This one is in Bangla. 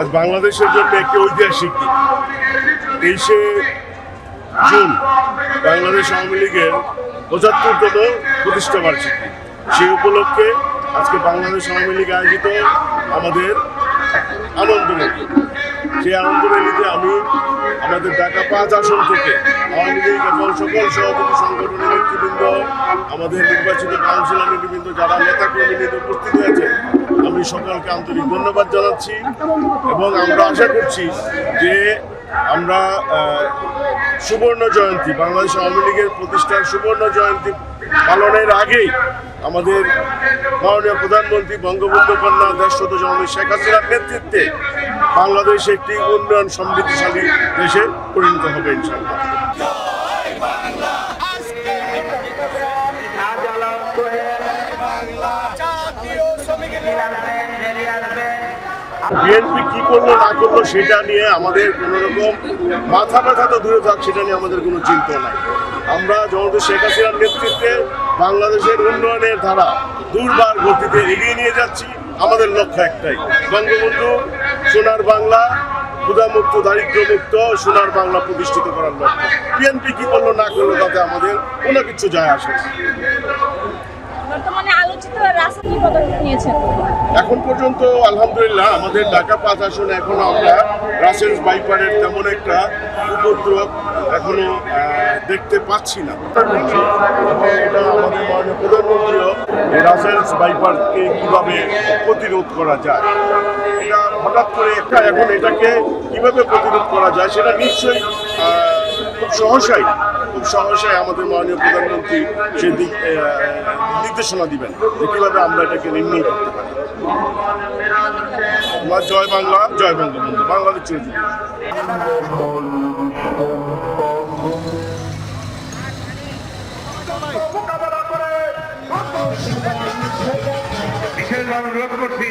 আজ বাংলাদেশের জন্য একটি ঐতিহাসিক দিন। তেইশে জুন বাংলাদেশ আওয়ামী লীগের পঁচাত্তরতম প্রতিষ্ঠা বার্ষিকী। সেই উপলক্ষে আজকে বাংলাদেশ আওয়ামী লীগ আয়োজিত আমাদের আনন্দ মেলা সেই আনন্দ মেলিতে আমি আমাদের ঢাকা পাঁচ আসন থেকে আওয়ামী লীগ এবং সকল সহযোগী সংগঠনের নেতৃবৃন্দ, আমাদের নির্বাচিত কাউন্সিলর নেতৃবৃন্দ, যারা নেতা কর্মী উপস্থিত হয়েছে সকলকে আন্তরিক ধন্যবাদ জানাচ্ছি এবং আমরা আশা করছি যে আমরা সুবর্ণ জয়ন্তী, বাংলাদেশ আওয়ামী লীগের প্রতিষ্ঠার সুবর্ণ জয়ন্তী পালনের আগেই আমাদের মাননীয় প্রধানমন্ত্রী বঙ্গবন্ধু কন্যা দেশশত জননী শেখ হাসিনার নেতৃত্বে বাংলাদেশ একটি উন্নয়ন সমৃদ্ধিশালী দেশে পরিণত হবে বিএনপি কি করল, না করল, সেটা নিয়ে আমাদের কোনো রকম মাথা ব্যথা তো দূরে থাক, সেটা নিয়ে আমাদের কোনো চিন্তা নাই। আমরা জনতা শেখ হাসিনার নেতৃত্বে বাংলাদেশের উন্নয়নের ধারা দুর্বার গতিতে এগিয়ে নিয়ে যাচ্ছি। আমাদের লক্ষ্য একটাই। বঙ্গবন্ধু সোনার বাংলা, ক্ষুধামুক্ত, দারিদ্র্যমুক্ত সোনার বাংলা প্রতিষ্ঠিত করার লক্ষ্য। বিএনপি কি করল, না করল, তাতে আমাদের কোনো কিছু যায় আসে এখন পর্যন্ত আলহামদুলিল্লাহ আমাদের ঢাকা পাঁচ আসনে এখনও আমরা রাসেলস বাইপারের তেমন একটা উপদ্রব এখনও দেখতে পাচ্ছি না। এটা আমাদের মাননীয় প্রধানমন্ত্রীও রাসেলস বাইপারকে কীভাবে প্রতিরোধ করা যায়, এটা হঠাৎ করে একটা এখন এটাকে কীভাবে প্রতিরোধ করা যায় সেটা নিশ্চয়ই খুব সহসাই খুব সহসাই আমাদের মাননীয় প্রধানমন্ত্রী সে দিক নির্দেশনা দিবেন যে কীভাবে আমরা এটাকে নির্মূল করতে পারি আমার জয় বাংলা জয় বঙ্গবন্ধু বাংলাদেশ চিরজীবী বিশেষভাবে অনুরোধ করছি